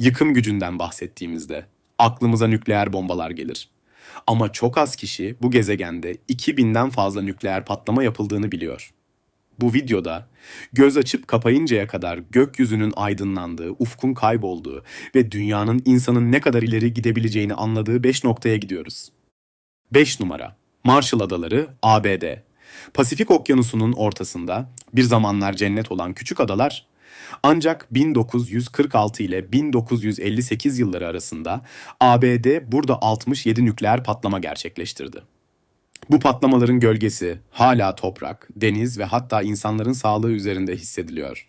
Yıkım gücünden bahsettiğimizde aklımıza nükleer bombalar gelir. Ama çok az kişi bu gezegende 2000'den fazla nükleer patlama yapıldığını biliyor. Bu videoda göz açıp kapayıncaya kadar gökyüzünün aydınlandığı, ufkun kaybolduğu ve dünyanın insanın ne kadar ileri gidebileceğini anladığı 5 noktaya gidiyoruz. 5 numara Marshall Adaları, ABD. Pasifik Okyanusu'nun ortasında bir zamanlar cennet olan küçük adalar ancak 1946 ile 1958 yılları arasında ABD burada 67 nükleer patlama gerçekleştirdi. Bu patlamaların gölgesi hala toprak, deniz ve hatta insanların sağlığı üzerinde hissediliyor.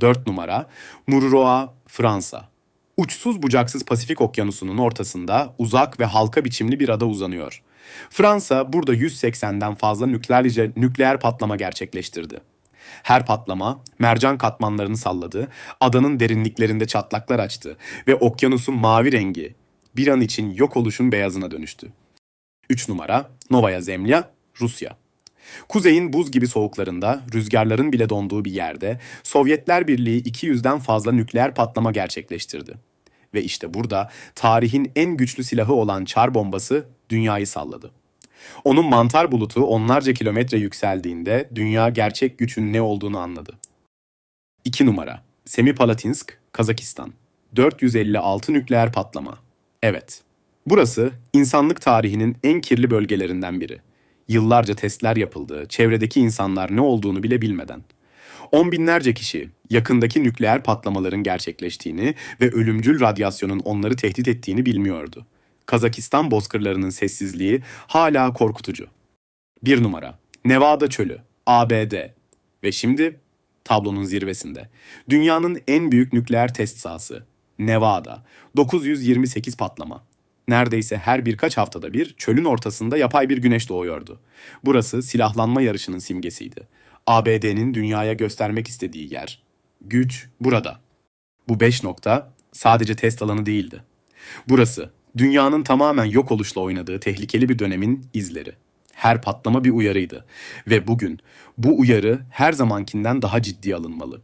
4 numara Mururoa, Fransa. Uçsuz bucaksız Pasifik Okyanusu'nun ortasında uzak ve halka biçimli bir ada uzanıyor. Fransa burada 180'den fazla nükleer, nükleer patlama gerçekleştirdi. Her patlama mercan katmanlarını salladı, adanın derinliklerinde çatlaklar açtı ve okyanusun mavi rengi bir an için yok oluşun beyazına dönüştü. 3 numara Novaya Zemlya, Rusya. Kuzeyin buz gibi soğuklarında, rüzgarların bile donduğu bir yerde Sovyetler Birliği 200'den fazla nükleer patlama gerçekleştirdi. Ve işte burada tarihin en güçlü silahı olan çar bombası dünyayı salladı. Onun mantar bulutu onlarca kilometre yükseldiğinde dünya gerçek gücün ne olduğunu anladı. 2 numara Semipalatinsk, Kazakistan. 456 nükleer patlama. Evet, burası insanlık tarihinin en kirli bölgelerinden biri. Yıllarca testler yapıldı, çevredeki insanlar ne olduğunu bile bilmeden. On binlerce kişi yakındaki nükleer patlamaların gerçekleştiğini ve ölümcül radyasyonun onları tehdit ettiğini bilmiyordu. Kazakistan bozkırlarının sessizliği hala korkutucu. Bir numara. Nevada çölü. ABD. Ve şimdi tablonun zirvesinde. Dünyanın en büyük nükleer test sahası. Nevada. 928 patlama. Neredeyse her birkaç haftada bir çölün ortasında yapay bir güneş doğuyordu. Burası silahlanma yarışının simgesiydi. ABD'nin dünyaya göstermek istediği yer. Güç burada. Bu beş nokta sadece test alanı değildi. Burası dünyanın tamamen yok oluşla oynadığı tehlikeli bir dönemin izleri. Her patlama bir uyarıydı ve bugün bu uyarı her zamankinden daha ciddi alınmalı.